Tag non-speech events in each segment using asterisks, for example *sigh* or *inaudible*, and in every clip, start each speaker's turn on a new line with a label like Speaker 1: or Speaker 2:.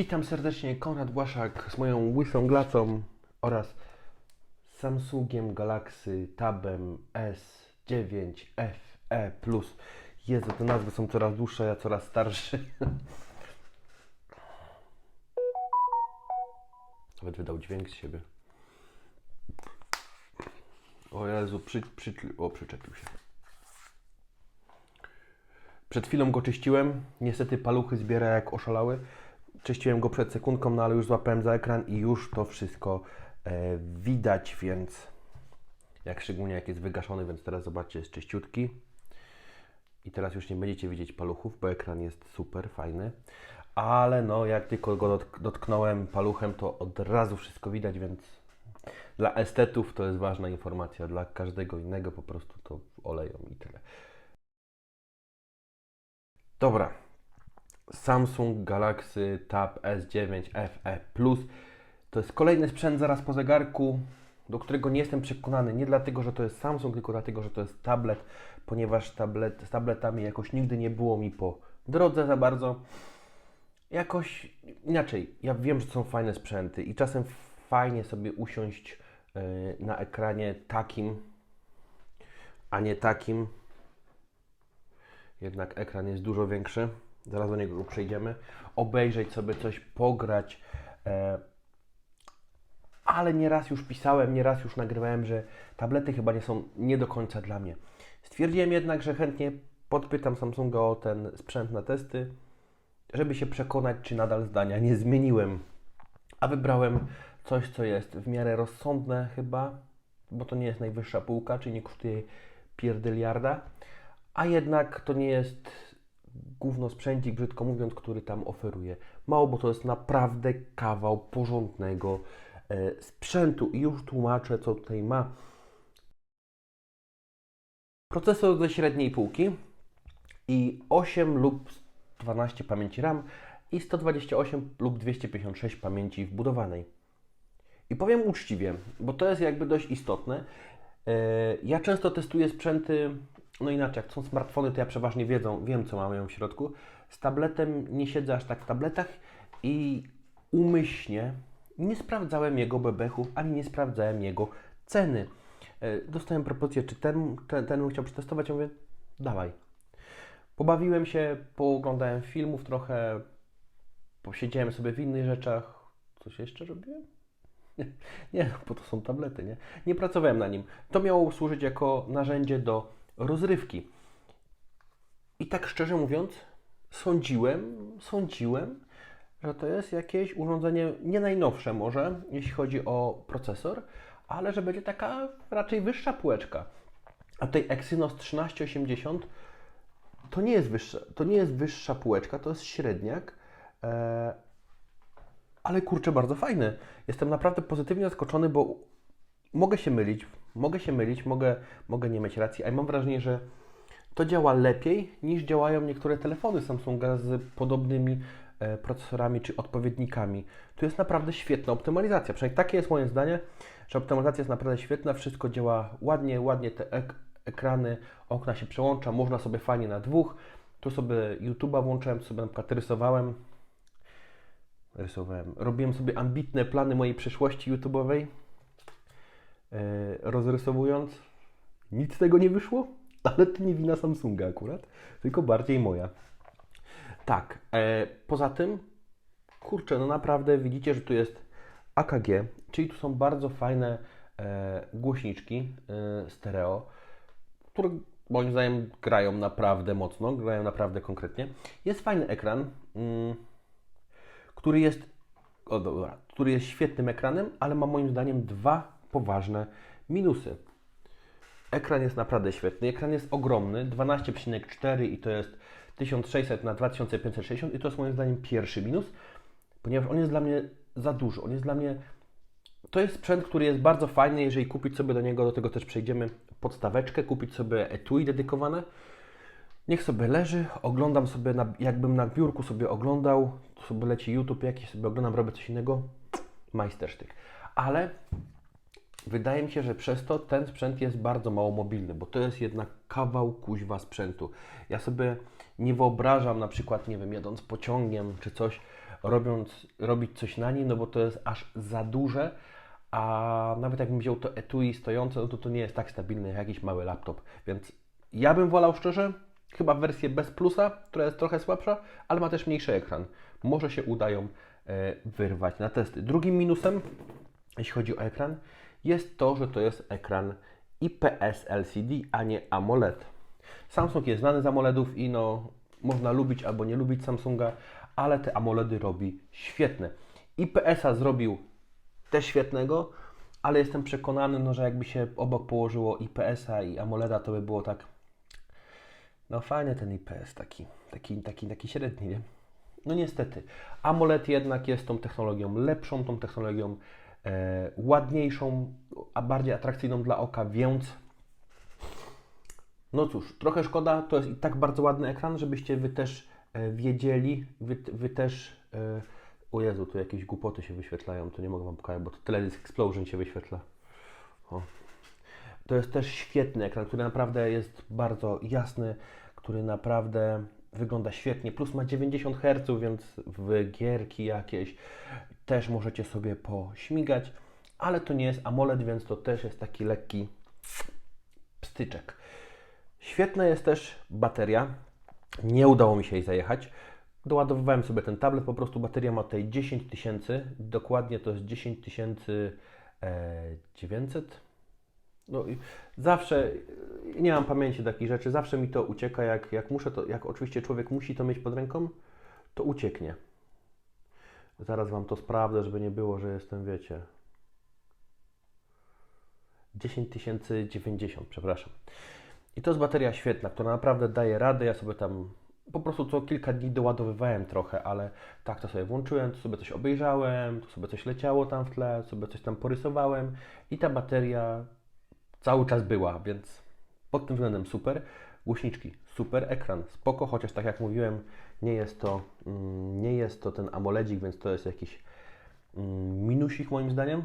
Speaker 1: Witam serdecznie, Konrad Błaszak z moją łysą glacą oraz Samsungiem Galaxy Tabem S9 FE+. Jezu, te nazwy są coraz dłuższe, ja coraz starszy. Nawet wydał dźwięk z siebie. O Jezu, przy, przy, o, przyczepił się. Przed chwilą go czyściłem. Niestety paluchy zbiera jak oszalały. Czyściłem go przed sekundką, no ale już złapałem za ekran i już to wszystko e, widać, więc jak szczególnie jak jest wygaszony, więc teraz zobaczcie, jest czyściutki. I teraz już nie będziecie widzieć paluchów, bo ekran jest super fajny. Ale no, jak tylko go dotk- dotknąłem paluchem, to od razu wszystko widać, więc dla estetów to jest ważna informacja. Dla każdego innego po prostu to oleją i tyle. Dobra. Samsung Galaxy Tab S9 FE Plus. To jest kolejny sprzęt zaraz po zegarku, do którego nie jestem przekonany. Nie dlatego, że to jest Samsung, tylko dlatego, że to jest tablet, ponieważ tablet, z tabletami jakoś nigdy nie było mi po drodze za bardzo. Jakoś inaczej. Ja wiem, że są fajne sprzęty i czasem fajnie sobie usiąść yy, na ekranie takim, a nie takim. Jednak ekran jest dużo większy. Zaraz do niego przejdziemy. Obejrzeć sobie coś, pograć. E, ale nieraz już pisałem, nieraz już nagrywałem, że tablety chyba nie są nie do końca dla mnie. Stwierdziłem jednak, że chętnie podpytam Samsunga o ten sprzęt na testy, żeby się przekonać, czy nadal zdania nie zmieniłem. A wybrałem coś, co jest w miarę rozsądne chyba, bo to nie jest najwyższa półka, czyli nie kosztuje pierdyliarda, a jednak to nie jest gówno sprzęcik, brzydko mówiąc, który tam oferuje. Mało, bo to jest naprawdę kawał porządnego e, sprzętu i już tłumaczę, co tutaj ma. Procesor ze średniej półki i 8 lub 12 pamięci RAM i 128 lub 256 pamięci wbudowanej. I powiem uczciwie, bo to jest jakby dość istotne. E, Ja często testuję sprzęty, no inaczej, jak są smartfony, to ja przeważnie wiedzą, wiem, co mają w środku. Z tabletem nie siedzę aż tak w tabletach i umyślnie nie sprawdzałem jego bebechów, ani nie sprawdzałem jego ceny. E, Dostałem propozycję, czy ten, ten, ten chciał przetestować, ja mówię, dawaj. Pobawiłem się, pooglądałem filmów trochę, posiedziałem sobie w innych rzeczach. Coś jeszcze robiłem? Nie, *laughs* nie, no, bo to są tablety, nie? Nie pracowałem na nim. To miało służyć jako narzędzie do rozrywki. I tak szczerze mówiąc, sądziłem, sądziłem, że to jest jakieś urządzenie nie najnowsze może, jeśli chodzi o procesor, ale że będzie taka raczej wyższa półeczka. A tej Exynos 1380 to nie jest wyższa, to nie jest wyższa półeczka, to jest średniak. E, ale kurczę, bardzo fajny. Jestem naprawdę pozytywnie zaskoczony, bo mogę się mylić, mogę się mylić, mogę, mogę nie mieć racji, ale mam wrażenie, że to działa lepiej niż działają niektóre telefony Samsunga z podobnymi e, procesorami czy odpowiednikami. Tu jest naprawdę świetna optymalizacja. Przynajmniej takie jest moje zdanie, że optymalizacja jest naprawdę świetna, wszystko działa ładnie, ładnie te ek ekrany, okna się przełącza, można sobie fajnie na dwóch. Tu sobie YouTube'a włączyłem, tu sobie na przykład rysowałem. Rysowałem. Robiłem sobie ambitne plany mojej przyszłości YouTube'owej. E, rozrysowując. Nic z tego nie wyszło, *laughs* ale to nie wina Samsunga akurat, tylko bardziej moja. Tak, e, poza tym, kurczę, no naprawdę widzicie, że tu jest AKG, czyli tu są bardzo fajne e, głośniczki stereo, które moim zdaniem grają naprawdę mocno, grają naprawdę konkretnie. Jest fajny ekran, mm, który jest, o dobra, który jest świetnym ekranem, ale ma moim zdaniem dwa poważne minusy. Ekran jest naprawdę świetny. Ekran jest ogromny, 12,4 i to jest 1600 na 2560 i to jest moim zdaniem pierwszy minus, ponieważ on jest dla mnie za duży. On jest dla mnie to jest sprzęt, który jest bardzo fajny, jeżeli kupić sobie do niego, do tego też przejdziemy, podstaweczkę, kupić sobie etui dedykowane. Niech sobie leży, oglądam sobie, na, jakbym na biurku sobie oglądał, tu sobie leci YouTube jakiś, sobie oglądam, robię coś innego, majstersztyk. Ale wydaje mi się, że przez to ten sprzęt jest bardzo mało mobilny, bo to jest jednak kawał kuźwa sprzętu. Ja sobie nie wyobrażam na przykład, nie wiem, jadąc pociągiem czy coś, robiąc, robić coś na nim, no bo to jest aż za duże, a nawet jakbym wziął to etui stojące, no to to nie jest tak stabilne jak jakiś mały laptop, więc ja bym wolał szczerze chyba wersję bez plusa, która jest trochę słabsza, ale ma też mniejszy ekran. Może się udają e, wyrwać na testy. Drugim minusem, jeśli chodzi o ekran, jest to, że to jest ekran IPS LCD, a nie AMOLED. Samsung jest znany z AMOLEDów i no, można lubić albo nie lubić Samsunga, ale te AMOLEDy robi świetne. IPS-a zrobił też świetnego, ale jestem przekonany, no, że jakby się obok położyło IPS-a i AMOLEDa, to by było tak. No fajny ten IPS, taki, taki, taki, taki średni, nie? No niestety. AMOLED jednak jest tą technologią lepszą, tą technologią ładniejszą, a bardziej atrakcyjną dla oka, więc no cóż, trochę szkoda, to jest i tak bardzo ładny ekran, żebyście Wy też e, wiedzieli, wy, wy też... E, o Jezu, tu jakieś głupoty się wyświetlają, to nie mogę Wam pokazać, bo to Teledysk Explosion się wyświetla. O. To jest też świetny ekran, który naprawdę jest bardzo jasny, który naprawdę wygląda świetnie, plus ma 90 Hz, więc w gierki jakieś też możecie sobie pośmigać, ale to nie jest AMOLED, więc to też jest taki lekki pstyczek. Świetna jest też bateria. Nie udało mi się jej zajechać. Doładowywałem sobie ten tablet, po prostu bateria ma tutaj 10 tysięcy, dokładnie to jest 10 tysięcy 900. No zawsze, nie mam pamięci takich rzeczy, zawsze mi to ucieka, jak, jak muszę to, jak oczywiście człowiek musi to mieć pod ręką, to ucieknie. Zaraz Wam to sprawdzę, żeby nie było, że jestem, wiecie, 10 090, przepraszam. I to jest bateria świetna, która naprawdę daje radę. Ja sobie tam po prostu co kilka dni doładowywałem trochę, ale tak to sobie włączyłem, to sobie coś obejrzałem, to sobie coś leciało tam w tle, sobie coś tam porysowałem i ta bateria cały czas była, więc pod tym względem super. Głośniczki, super, ekran, spoko, chociaż tak jak mówiłem, nie jest to, mm, nie jest to ten AMOLEDzik, więc to jest jakiś mm, minusik moim zdaniem.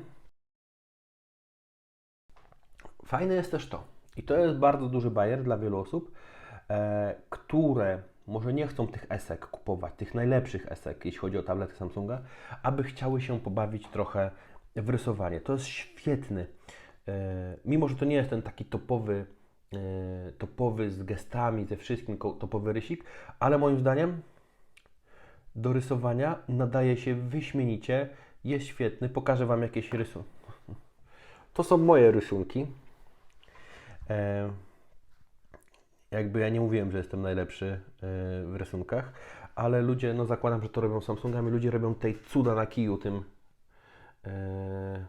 Speaker 1: Fajne jest też to, i to jest bardzo duży bajer dla wielu osób, e, które może nie chcą tych esek kupować, tych najlepszych esek, jeśli chodzi o tablety Samsunga, aby chciały się pobawić trochę w rysowanie. To jest świetny, mimo że to nie jest ten taki topowy, e, topowy z gestami, ze wszystkim, topowy rysik, ale moim zdaniem do rysowania nadaje się wyśmienicie, jest świetny. Pokażę Wam jakieś rysunki. To są moje rysunki. E, jakby ja nie mówiłem, że jestem najlepszy e, w rysunkach, ale ludzie, no zakładam, że to robią Samsungami, ludzie robią tej cuda na kiju tym e,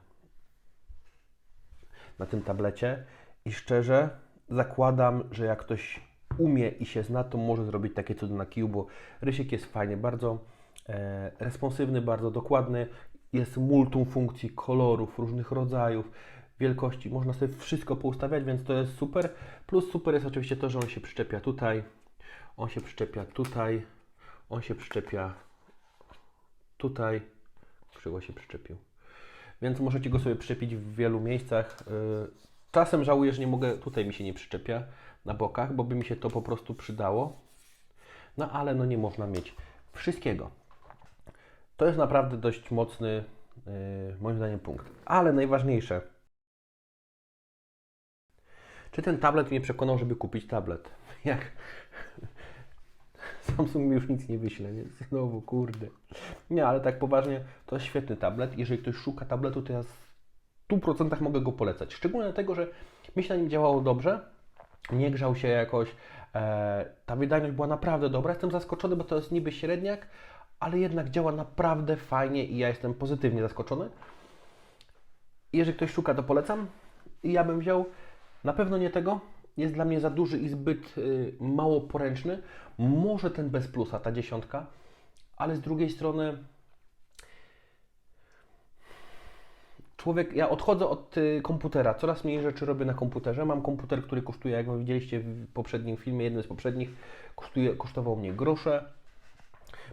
Speaker 1: na tym tablecie i szczerze zakładam, że jak ktoś umie i się zna, to może zrobić takie cuda na kiju, bo rysik jest fajny, bardzo e, responsywny, bardzo dokładny, jest multum funkcji, kolorów, różnych rodzajów, wielkości, można sobie wszystko poustawiać, więc to jest super. Plus super jest oczywiście to, że on się przyczepia tutaj, on się przyczepia tutaj, on się przyczepia tutaj, krzywo się przyczepił. Więc możecie go sobie przyczepić w wielu miejscach. Yy, Czasem żałuję, że nie mogę, tutaj mi się nie przyczepia na bokach, bo by mi się to po prostu przydało. No ale no nie można mieć wszystkiego. To jest naprawdę dość mocny, yy, moim zdaniem, punkt. Ale najważniejsze, czy ten tablet mnie przekonał, żeby kupić tablet? *laughs* Jak? Samsung mi już nic nie wyśle, więc znowu, kurde. Nie, ale tak poważnie, to jest świetny tablet. Jeżeli ktoś szuka tabletu, to ja w 100% mogę go polecać. Szczególnie dlatego, że mi się na nim działało dobrze, nie grzał się jakoś, e, ta wydajność była naprawdę dobra. Jestem zaskoczony, bo to jest niby średniak, ale jednak działa naprawdę fajnie i ja jestem pozytywnie zaskoczony. Jeżeli ktoś szuka, to polecam. I ja bym wziął na pewno nie tego. Jest dla mnie za duży i zbyt y, mało poręczny. Może ten bez plusa, ta dziesiątka, ale z drugiej strony człowiek, ja odchodzę od y, komputera, coraz mniej rzeczy robię na komputerze. Mam komputer, który kosztuje, jak widzieliście w poprzednim filmie, jeden z poprzednich, kosztuje, kosztował mnie grosze,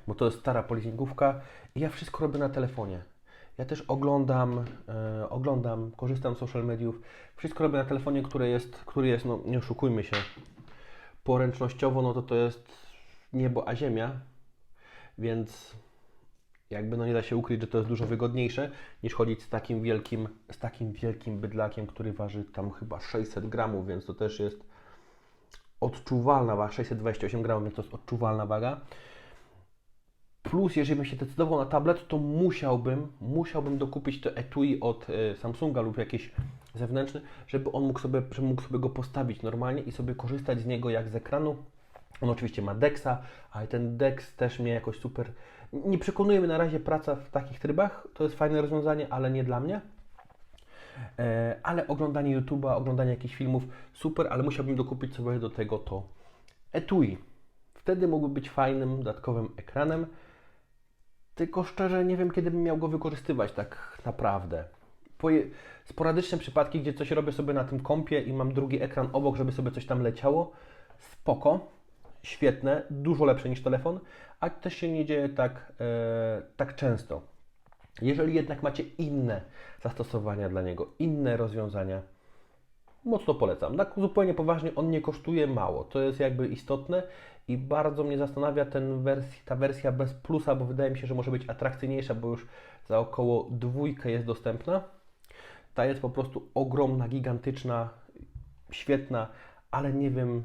Speaker 1: bo to jest stara polizingówka i ja wszystko robię na telefonie. Ja też oglądam, e, oglądam, korzystam z social mediów. Wszystko robię na telefonie, który jest, który jest, no nie oszukujmy się, poręcznościowo, no to to jest niebo a ziemia, więc jakby no nie da się ukryć, że to jest dużo wygodniejsze niż chodzić z takim wielkim, z takim wielkim bydlakiem, który waży tam chyba 600 gramów, więc to też jest odczuwalna waga, 628 gramów, więc to jest odczuwalna waga. Plus, jeżeli bym się decydował na tablet, to musiałbym, musiałbym dokupić to etui od e, Samsunga lub jakieś zewnętrzne, żeby on mógł sobie, żeby mógł sobie go postawić normalnie i sobie korzystać z niego jak z ekranu. On oczywiście ma Dexa, ale ten Dex też mnie jakoś super. Nie przekonuje mnie na razie praca w takich trybach. To jest fajne rozwiązanie, ale nie dla mnie. E, ale oglądanie YouTube'a, oglądanie jakichś filmów super, ale musiałbym dokupić sobie do tego to etui. Wtedy mógłby być fajnym dodatkowym ekranem. Tylko szczerze nie wiem, kiedy bym miał go wykorzystywać tak naprawdę. Poje- sporadyczne przypadki, gdzie coś robię sobie na tym kompie i mam drugi ekran obok, żeby sobie coś tam leciało, spoko, świetne, dużo lepsze niż telefon, a też się nie dzieje tak, e, tak często. Jeżeli jednak macie inne zastosowania dla niego, inne rozwiązania, mocno polecam. Tak zupełnie poważnie, on nie kosztuje mało. To jest jakby istotne i bardzo mnie zastanawia ten wersji, ta wersja bez plusa, bo wydaje mi się, że może być atrakcyjniejsza, bo już za około dwójkę jest dostępna. Ta jest po prostu ogromna, gigantyczna, świetna, ale nie wiem,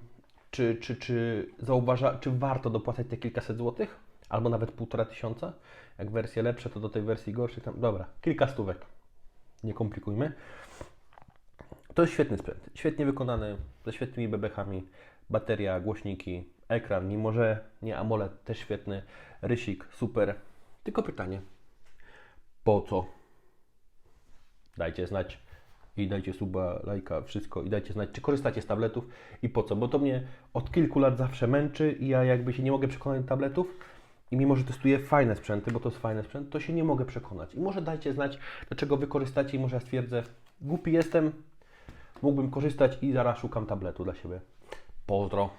Speaker 1: czy, czy, czy zauważa, czy warto dopłacać te kilkaset złotych, albo nawet półtora tysiąca. Jak wersje lepsze, to do tej wersji gorszej tam, dobra, kilka stówek. Nie komplikujmy. To jest świetny sprzęt, świetnie wykonany, ze świetnymi bebechami, bateria, głośniki, ekran, mimo że nie AMOLED, też świetny, rysik, super. Tylko pytanie, po co? Dajcie znać i dajcie suba, lajka, wszystko i dajcie znać, czy korzystacie z tabletów i po co, bo to mnie od kilku lat zawsze męczy i ja jakby się nie mogę przekonać do tabletów i mimo, że testuję fajne sprzęty, bo to jest fajny sprzęt, to się nie mogę przekonać. I może dajcie znać, dlaczego wy korzystacie i może ja stwierdzę, głupi jestem, mógłbym korzystać i zaraz szukam tabletu dla siebie. Pozdro.